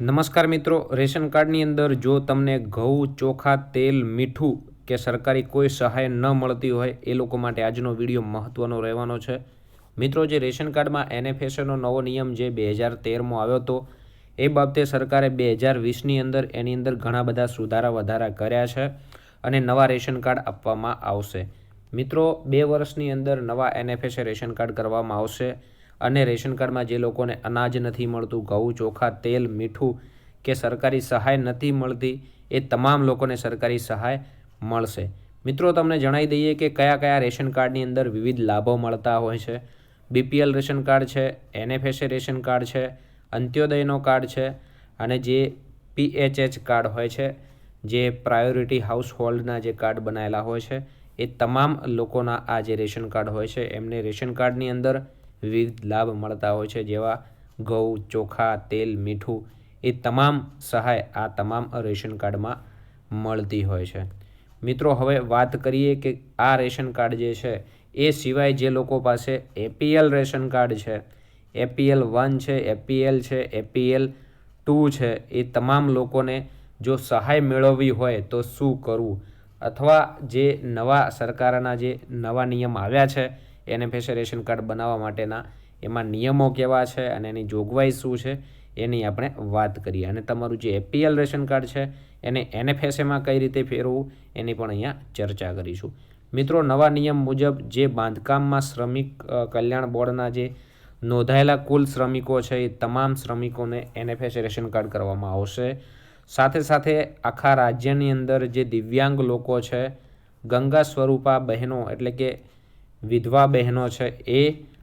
નમસ્કાર મિત્રો, રેશન કાર્ડની અંદર જો તમને ઘઉં, ચોખા, તેલ, મીઠું કે સરકારી કોઈ સહાય ન મળતી હોય, એ લોકો માટે આજનો વીડિયો મહત્ત્વનો રહેવાનો છે. મિત્રો, જે રેશન કાર્ડમાં એનએફએસનો નવો નિયમ જે બે હજાર તેરમાં આવ્યો હતો, એ બાબતે સરકારે બે હજાર વીસની અંદર એની અંદર ઘણા બધા સુધારા વધારા કર્યા છે અને નવા રેશન કાર્ડ આપવામાં આવશે. મિત્રો, બે વર્ષની અંદર નવા એનએફએસએ રેશન કાર્ડ કરવામાં આવશે. અને રેશન કાર્ડમાં જે લોકોને અનાજ નથી મળતું, ઘઉં, ચોખા, તેલ, મીઠું કે સરકારી સહાય નથી મળતી, એ તમામ લોકોને સરકારી સહાય મળશે. મિત્રો, તમને જણાવી દઈએ કે કયા કયા રેશન કાર્ડની અંદર વિવિધ લાભો મળતા હોય છે. બીપીએલ રેશન કાર્ડ છે, એનએફએસએ રેશન કાર્ડ છે, અંત્યોદયનો કાર્ડ છે અને જે પીએચએચ કાર્ડ હોય છે, જે પ્રાયોરિટી હાઉસ હોલ્ડના જે કાર્ડ બનાવેલા હોય છે, એ તમામ લોકોના આ જે રેશન કાર્ડ હોય છે, એમને રેશન કાર્ડની અંદર વિવિધ લાભ મળતા હોય છે, જેવા ઘઉં, ચોખા, તેલ, મીઠું એ તમામ સહાય આ તમામ રેશન કાર્ડમાં મળતી હોય છે. મિત્રો, હવે વાત કરીએ કે આ રેશન કાર્ડ જે છે, એ સિવાય જે લોકો પાસે એપીએલ રેશન કાર્ડ છે, એપીએલ વન છે, એપીએલ છે, એપીએલ ટુ છે, એ તમામ લોકોને જો સહાય મેળવવી હોય તો શું કરવું? અથવા જે નવા સરકારના જે નવા નિયમ આવ્યા છે એનએફએસએ રેશન કાર્ડ બનાવવા માટેના એમાં નિયમો કેવા છે અને એની જોગવાઈ શું છે એની આપણે વાત કરીએ. અને તમારું જે એપીએલ રેશન કાર્ડ છે, એને એનએફએસએમાં કઈ રીતે ફેરવવું એની પણ અહીંયા ચર્ચા કરીશું. મિત્રો, નવા નિયમ મુજબ જે બાંધકામમાં શ્રમિક કલ્યાણ બોર્ડના જે નોંધાયેલા કુલ શ્રમિકો છે, એ તમામ શ્રમિકોને એનએફએસએ રેશન કાર્ડ કરવામાં આવશે. સાથે સાથે આખા રાજ્યની અંદર જે દિવ્યાંગ લોકો છે, ગંગા સ્વરૂપા બહેનો એટલે કે વિધવા બહેનો છે એ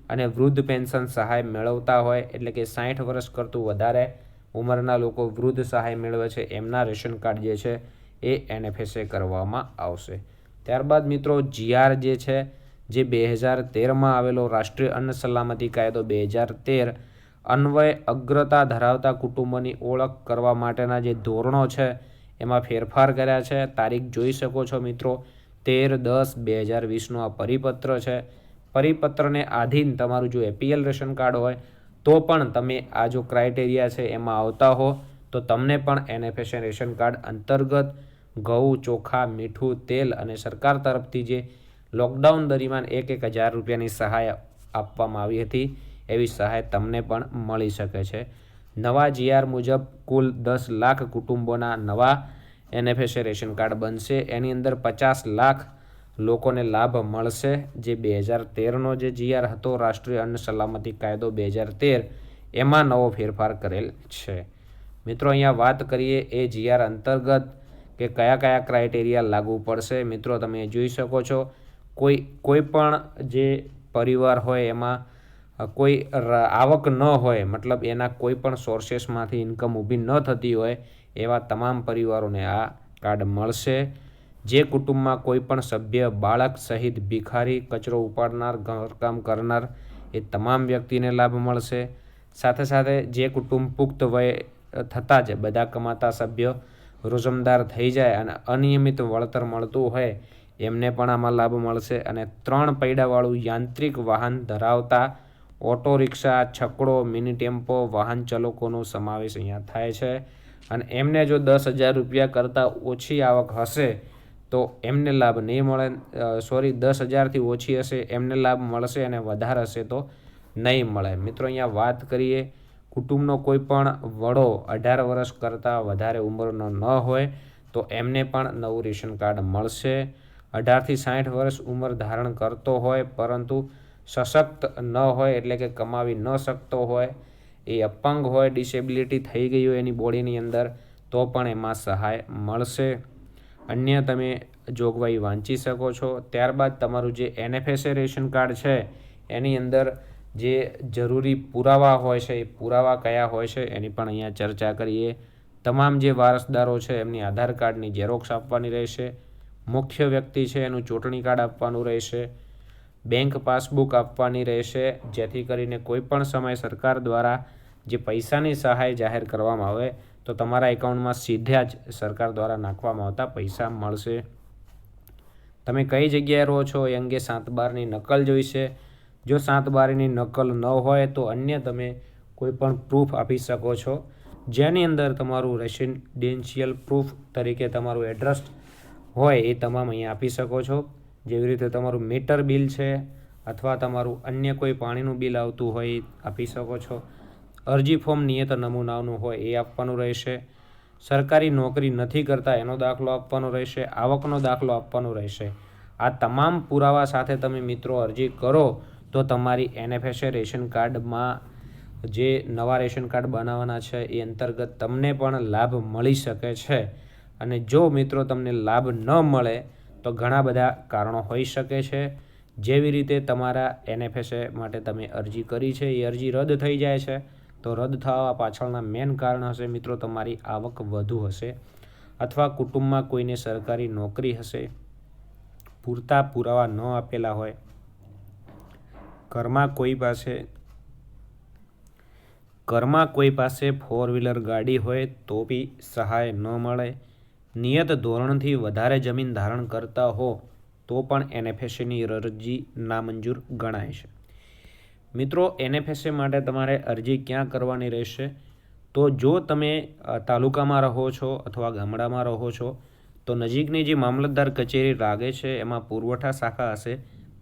અને વૃદ્ધ પેન્શન સહાય મેળવતા હોય એટલે કે સાઠ વર્ષ કરતું વધારે ઉંમરના લોકો વૃદ્ધ સહાય મેળવે છે, એમના રેશન કાર્ડ જે છે એ એનએફએસએ કરવામાં આવશે. ત્યારબાદ મિત્રો જીઆર જે છે, જે બે હજાર તેરમાં આવેલો રાષ્ટ્રીય અન્ન સલામતી કાયદો બે હજાર તેર અન્વય અગ્રતા ધરાવતા કુટુંબોની ઓળખ કરવા માટેના જે ધોરણો છે, એમાં ફેરફાર કર્યા છે. તારીખ જોઈ શકો છો મિત્રો તેર દસ બે હજાર વીસનો આ પરિપત્ર છે. પરિપત્રને આધીન તમારું જો એપીએલ રેશન કાર્ડ હોય, તો પણ તમે આ જો ક્રાઇટેરિયા છે એમાં આવતા હો, તો તમને પણ એનએફએસએ રેશન કાર્ડ અંતર્ગત ઘઉં, ચોખા, મીઠું, તેલ અને સરકાર તરફથી જે લોકડાઉન દરમિયાન એક એક હજાર રૂપિયાની સહાય આપવામાં આવી હતી, એવી સહાય તમને પણ મળી શકે છે. નવા જીઆર મુજબ કુલ દસ લાખ કુટુંબોના નવા એનએફએસએ રેશન કાર્ડ બનશે. એની અંદર પચાસ લાખ લોકોને લાભ મળશે. જે બે હજાર તેરનો જે જીઆર હતો, રાષ્ટ્રીય અન્ન સલામતી કાયદો બે હજાર તેર, એમાં નવો ફેરફાર કરેલ છે. મિત્રો, અહીંયા વાત કરીએ એ જીઆર અંતર્ગત કે કયા કયા ક્રાઇટેરિયા લાગુ પડશે. મિત્રો, તમે જોઈ શકો છો, કોઈ કોઈ પણ જે પરિવાર હોય એમાં કોઈ આવક ન હોય, મતલબ એના કોઈ પણ સોર્સેસમાંથી ઇન્કમ ઊભી ન થતી હોય એવા તમામ પરિવારોને આ કાર્ડ મળશે. જે કુટુંબમાં કોઈપણ સભ્ય, બાળક સહિત ભિખારી, કચરો ઉપાડનાર, ઘરકામ કરનાર એ તમામ વ્યક્તિને લાભ મળશે. સાથે સાથે જે કુટુંબ પુખ્ત વય થતાં જ બધા કમાતા સભ્ય રોજમદાર થઈ જાય અને અનિયમિત વળતર મળતું હોય, એમને પણ આમાં લાભ મળશે. અને ત્રણ પૈડાવાળું યાંત્રિક વાહન ધરાવતા ઓટો રિક્ષા છકડો મિની ટેમ્પો વાહન ચાલકોનો સમાવેશ અહીંયા થાય છે. અને એમને જો દસ હજાર રૂપિયા કરતાં ઓછી આવક હશે, તો એમને લાભ નહીં મળે. સોરી, દસ હજારથી ઓછી હશે, એમને લાભ મળશે અને વધારે હશે તો નહીં મળે. મિત્રો, અહીંયા વાત કરીએ. કુટુંબનો કોઈ પણ વડો અઢાર વર્ષ કરતાં વધારે ઉંમરનો ન હોય, તો એમને પણ નવું રેશન કાર્ડ મળશે. અઢારથી સાઠ વર્ષ ઉંમર ધારણ કરતો હોય, પરંતુ સશક્ત ન હોય એટલે કે કમાવી ન શકતો હોય એ અપંગ હોય ડિસેબિલિટી થઈ ગઈ હોય એની બોડીની અંદર, તો પણ એમાં સહાય મળશે. અન્ય તમે જોગવાઈ વાંચી શકો છો. ત્યારબાદ તમારું જે એનએફએસએ રેશન કાર્ડ છે, એની અંદર જે જરૂરી પુરાવા હોય છે, એ પુરાવા કયા હોય છે, એની પણ અહીંયા ચર્ચા કરીએ. તમામ જે વારસદારો છે, એમની આધાર કાર્ડની ઝેરોક્ષ આપવાની રહેશે. મુખ્ય વ્યક્તિ છે, એનું ચૂંટણી કાર્ડ આપવાનું રહેશે. બેંક પાસબુક આપવાની રહેશે, જેથી કરીને કોઈ પણ સમય સરકાર દ્વારા જે પૈસાની સહાય જાહેર કરવામાં આવે, તો તમારા એકાઉન્ટમાં સીધા જ સરકાર દ્વારા નાખવામાં આવતા પૈસા મળશે. તમે કઈ જગ્યાએ રહો છો એ અંગે સાત બારની નકલ જોઈશે. જો સાત બારની નકલ ન હોય, તો અન્ય તમે કોઈ પણ પ્રૂફ આપી શકો છો. જેની અંદર તમારું રેસિડેન્શિયલ પ્રૂફ તરીકે તમારું એડ્રેસ હોય એ તમામ અહીંયા આપી શકો છો. જેવી રીતે તમારું મીટર બિલ છે અથવા તમારું અન્ય કોઈ પાણીનું બિલ આવતું હોય, આપી શકો છો. અરજી ફોર્મ નિયત નમૂનાનું હોય એ આપવાનું રહેશે. સરકારી નોકરી નથી કરતા એનો દાખલો આપવાનો રહેશે, આવકનો દાખલો આપવાનો રહેશે. આ તમામ પુરાવા સાથે તમે મિત્રો અરજી કરો તો તમારી એનએફએસએ રેશન કાર્ડમાં જે નવા રેશન કાર્ડ બનાવવાના છે એ અંતર્ગત તમને પણ લાભ મળી શકે છે. અને જો મિત્રો તમને લાભ ન મળે તો ઘણા બધા કારણો હોઈ શકે છે. જેવી રીતે તમારા એનએફએસએ માટે તમે અરજી કરી છે, એ અરજી રદ થઈ જાય છે. તો રદ થવા પાછળના મેન કારણ હશે મિત્રો, તમારી આવક વધુ હશે અથવા કુટુંબમાં કોઈને સરકારી નોકરી હશે, પૂરતા પુરાવા ન આપેલા હોય, ઘરમાં કોઈ પાસે, ઘરમાં કોઈ પાસે ફોર વ્હીલર ગાડી હોય તો બી સહાય ન મળે નિયત ધોરણથી વધારે જમીન ધારણ કરતા હો, તો પણ એનએફએસએની અરજી નામંજૂર ગણાય છે. મિત્રો એનએફએસએ માટે તમારે અરજી ક્યાં કરવાની રહેશે? તો જો તમે તાલુકામાં રહો છો અથવા ગામડામાં રહો છો, તો નજીકની જે મામલતદાર કચેરી લાગે છે, એમાં પુરવઠા શાખા હશે,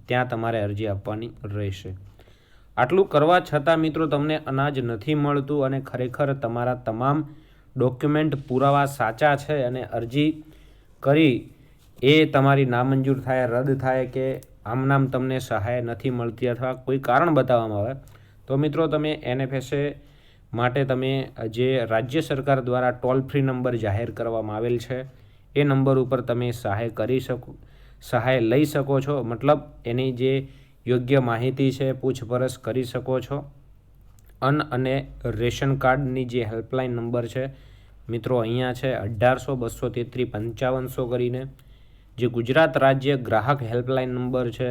ત્યાં તમારે અરજી આપવાની રહેશે. આટલું કરવા છતાં મિત્રો તમને અનાજ નથી મળતું અને ખરેખર તમારા તમામ ડોક્યુમેન્ટ પુરાવા સાચા છે અને અરજી કરી એ તમારી નામંજૂર થાય, રદ થાય કે આમ નામ તમને સહાય નથી મળતી અથવા કોઈ કારણ બતાવવામાં આવે, તો મિત્રો તમે એનએફએસએ માટે તમે જે રાજ્ય સરકાર દ્વારા ટોલ ફ્રી નંબર જાહેર કરવામાં આવેલ છે, એ નંબર ઉપર તમે સહાય કરી શકો, સહાય લઈ શકો છો. મતલબ એની જે યોગ્ય માહિતી છે, પૂછપરછ કરી શકો છો. અન અને રેશન કાર્ડની જે હેલ્પલાઇન નંબર છે, મિત્રો અહીંયા છે અઢારસો, બસો તેત્રીસ પંચાવનસો કરીને. જે ગુજરાત રાજ્ય ગ્રાહક હેલ્પલાઇન નંબર છે,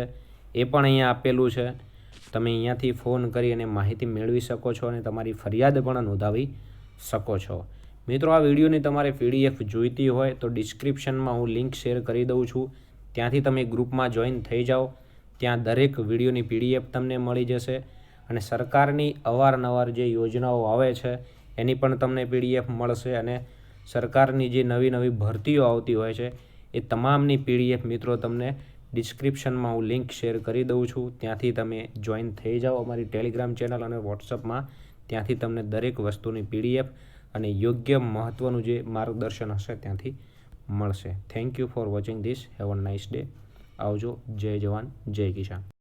એ પણ અહીંયા આપેલું છે. તમે અહીંયાથી ફોન કરી અને માહિતી મેળવી શકો છો અને તમારી ફરિયાદ પણ નોંધાવી શકો છો. મિત્રો, આ વિડીયોની તમારે પીડીએફ જોઈતી હોય તો ડિસ્ક્રિપ્શનમાં હું લિંક શેર કરી દઉં છું. ત્યાંથી તમે ગ્રુપમાં જોઈન થઈ જાઓ. ત્યાં દરેક વિડીયોની પીડીએફ તમને મળી જશે. અને સરકારની અવારનવાર જે યોજનાઓ આવે છે, એની પણ તમને પીડીએફ મળશે અને સરકારની જે નવી નવી ભરતીઓ આવતી હોય છે, એ તમામની પીડીએફ મિત્રો તમને ડિસ્ક્રિપ્શનમાં હું લિંક શેર કરી દઉં છું. ત્યાંથી તમે જોઈન થઈ જાઓ અમારી ટેલિગ્રામ ચેનલ અને વોટ્સઅપમાં. ત્યાંથી તમને દરેક વસ્તુની પીડીએફ અને યોગ્ય મહત્ત્વનું જે માર્ગદર્શન હશે ત્યાંથી મળશે. Thank you for watching this. Have a nice day. આવજો. જય જવાન. જય કિસાન.